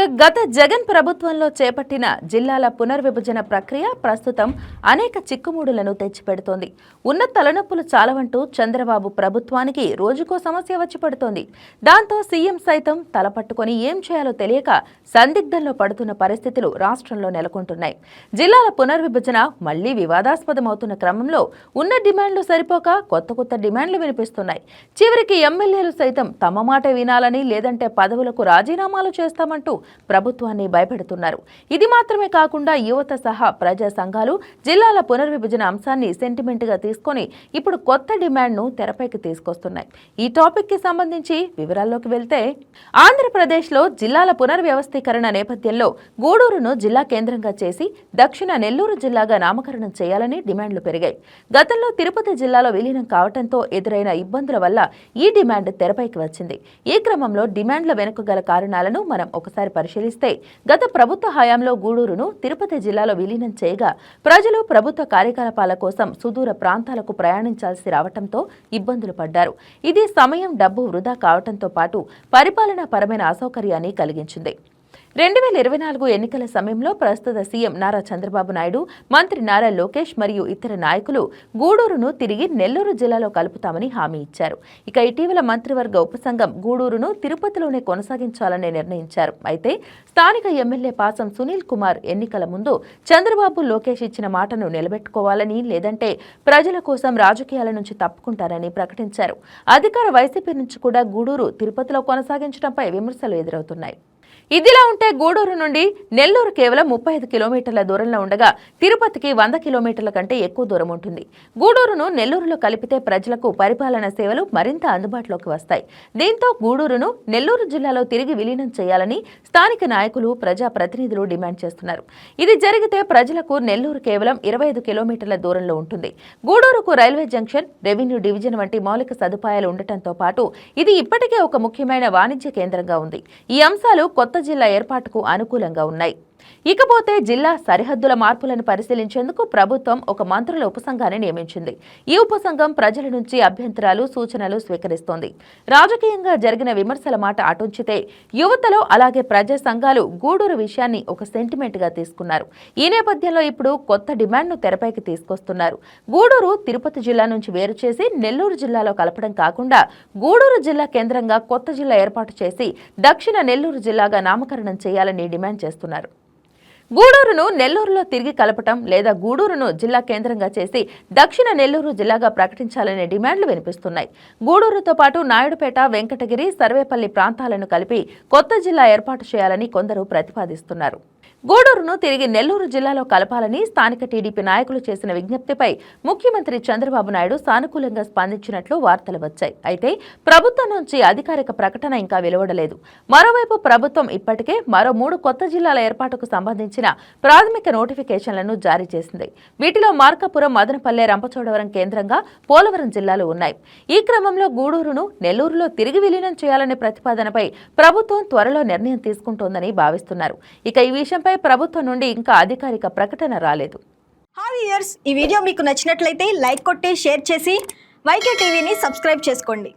ఇక గత జగన్ ప్రభుత్వంలో చేపట్టిన జిల్లాల పునర్విభజన ప్రక్రియ ప్రస్తుతం అనేక చిక్కుముడులను తెచ్చిపెడుతోంది. ఉన్న తలనొప్పులు చాలవంటూ చంద్రబాబు ప్రభుత్వానికి రోజుకో సమస్య వచ్చి పడుతోంది. దాంతో సీఎం సైతం తలపట్టుకొని ఏం చేయాలో తెలియక సందిగ్ధంలో పడుతున్న పరిస్థితులు రాష్ట్రంలో నెలకొంటున్నాయి. జిల్లాల పునర్విభజన మళ్ళీ వివాదాస్పదమవుతున్న క్రమంలో ఉన్న డిమాండ్లు సరిపోక కొత్త కొత్త డిమాండ్లు వినిపిస్తున్నాయి. చివరికి ఎమ్మెల్యేలు సైతం తమ మాట వినాలని లేదంటే పదవులకు రాజీనామాలు చేస్తామంటూ ప్రభుత్వాన్ని భయపెడుతున్నారు. ఇది మాత్రమే కాకుండా యువత సహా ప్రజా సంఘాలు జిల్లాల పునర్విభజన అంశాన్ని సెంటిమెంట్గా తీసుకొని ఇప్పుడు కొత్త డిమాండ్ను తెరపైకి తీసుకొస్తున్నాయి. ఈ టాపిక్కి సంబంధించి వివరాల్లోకి వెళ్తే ఆంధ్రప్రదేశ్లో జిల్లాల పునర్వ్యవస్థీకరణ నేపథ్యంలో గూడూరును జిల్లా కేంద్రంగా చేసి దక్షిణ నెల్లూరు జిల్లాగా నామకరణం చేయాలని డిమాండ్లు పెరిగాయి. గతంలో తిరుపతి జిల్లాలో విలీనం కావడంతో ఎదురైన ఇబ్బందుల వల్ల ఈ డిమాండ్ తెరపైకి వచ్చింది. ఈ క్రమంలో డిమాండ్ల వెనుక గల కారణాలను మనం ఒకసారి పరిశీలిస్తే గత ప్రభుత్వ హయాంలో గూడూరును తిరుపతి జిల్లాలో విలీనం చేయగా ప్రజలు ప్రభుత్వ కార్యకలాపాల కోసం సుదూర ప్రాంతాలకు ప్రయాణించాల్సి రావడంతో ఇబ్బందులు పడ్డారు. ఇది సమయం డబ్బు వృధా కావడంతో పాటు పరిపాలనా పరమైన అసౌకర్యాన్ని కలిగించింది. రెండు వేల ఇరవై నాలుగు ఎన్నికల సమయంలో ప్రస్తుత సీఎం నారా చంద్రబాబు నాయుడు మంత్రి నారా లోకేష్ మరియు ఇతర నాయకులు గూడూరును తిరిగి నెల్లూరు జిల్లాలో కలుపుతామని హామీ ఇచ్చారు. ఇక ఇటీవల మంత్రివర్గ ఉపసంఘం గూడూరును తిరుపతిలోనే కొనసాగించాలని నిర్ణయించారు. అయితే స్థానిక ఎమ్మెల్యే పాసం సునీల్ కుమార్ ఎన్నికల ముందు చంద్రబాబు లోకేష్ ఇచ్చిన మాటను నిలబెట్టుకోవాలని లేదంటే ప్రజల కోసం రాజకీయాల నుంచి తప్పుకుంటారని ప్రకటించారు. అధికార వైసీపీ నుంచి కూడా గూడూరు తిరుపతిలో కొనసాగించడంపై విమర్శలు ఎదురవుతున్నాయి. ఇదిలా ఉంటే గూడూరు నుండి నెల్లూరు కేవలం ముప్పై ఐదు కిలోమీటర్ల దూరంలో ఉండగా తిరుపతికి వంద కిలోమీటర్ల కంటే ఎక్కువ దూరం ఉంటుంది. గూడూరును నెల్లూరులో కలిపితే ప్రజలకు పరిపాలన సేవలు మరింత అందుబాటులోకి వస్తాయి. దీంతో గూడూరును నెల్లూరు జిల్లాలో తిరిగి విలీనం చేయాలని స్థానిక నాయకులు ప్రజా ప్రతినిధులు డిమాండ్ చేస్తున్నారు. ఇది జరిగితే ప్రజలకు నెల్లూరు కేవలం ఇరవై ఐదు కిలోమీటర్ల దూరంలో ఉంటుంది. గూడూరుకు రైల్వే జంక్షన్ రెవెన్యూ డివిజన్ వంటి మౌలిక సదుపాయాలు ఉండటంతో పాటు ఇది ఇప్పటికే ఒక ముఖ్యమైన వాణిజ్య కేంద్రంగా ఉంది. ఈ అంశాలు కొత్త జిల్లా ఏర్పాటుకు అనుకూలంగా ఉన్నాయి. ఇకపోతే జిల్లా సరిహద్దుల మార్పులను పరిశీలించేందుకు ప్రభుత్వం ఒక మంత్రుల ఉపసంఘాన్ని నియమించింది. ఈ ఉపసంఘం ప్రజల నుంచి అభ్యంతరాలు సూచనలు స్వీకరిస్తోంది. రాజకీయంగా జరిగిన విమర్శల మాట అటుంచితే యువతలో అలాగే ప్రజా సంఘాలు గూడూరు విషయాన్ని ఒక సెంటిమెంట్గా తీసుకున్నారు. ఈ నేపథ్యంలో ఇప్పుడు కొత్త డిమాండ్ను తెరపైకి తీసుకొస్తున్నారు. గూడూరు తిరుపతి జిల్లా నుంచి వేరు చేసి నెల్లూరు జిల్లాలో కలపడం కాకుండా గూడూరు జిల్లా కేంద్రంగా కొత్త జిల్లా ఏర్పాటు చేసి దక్షిణ నెల్లూరు జిల్లాగా నామకరణం చేయాలని డిమాండ్ చేస్తున్నారు. గూడూరును నెల్లూరులో తిరిగి కలపటం లేదా గూడూరును జిల్లా కేంద్రంగా చేసి దక్షిణ నెల్లూరు జిల్లాగా ప్రకటించాలనే డిమాండ్లు వినిపిస్తున్నాయి. గూడూరుతో పాటు నాయుడుపేట వెంకటగిరి సర్వేపల్లి ప్రాంతాలను కలిపి కొత్త జిల్లా ఏర్పాటు చేయాలని కొందరు ప్రతిపాదిస్తున్నారు. గూడూరును తిరిగి నెల్లూరు జిల్లాలో కలపాలని స్థానిక టీడీపీ నాయకులు చేసిన విజ్ఞప్తిపై ముఖ్యమంత్రి చంద్రబాబు నాయుడు సానుకూలంగా స్పందించినట్లు వార్తలు వచ్చాయి. అయితే ప్రభుత్వం నుంచి అధికారిక ప్రకటన ఇంకా వెలువడలేదు. మరోవైపు ప్రభుత్వం ఇప్పటికే మరో మూడు కొత్త జిల్లాల ఏర్పాటుకు సంబంధించిన ప్రాథమిక నోటిఫికేషన్లను జారీ చేసింది. వీటిలో మార్కాపురం మదనపల్లె రంపచోడవరం కేంద్రంగా పోలవరం జిల్లాలు ఉన్నాయి. ఈ క్రమంలో గూడూరును నెల్లూరులో తిరిగి విలీనం చేయాలనే ప్రతిపాదనపై ప్రభుత్వం త్వరలో నిర్ణయం తీసుకుంటోందని భావిస్తున్నారు. ఇక ఈ విషయంపై ప్రభుత్వం నుండి ఇంకా అధికారిక ప్రకటన రాలేదు. హాయ్ ఇయర్స్ ఈ వీడియో మీకు నచ్చినట్లయితే లైక్ కొట్టి షేర్ చేసి వైకే టీవీని సబ్స్క్రైబ్ చేసుకోండి.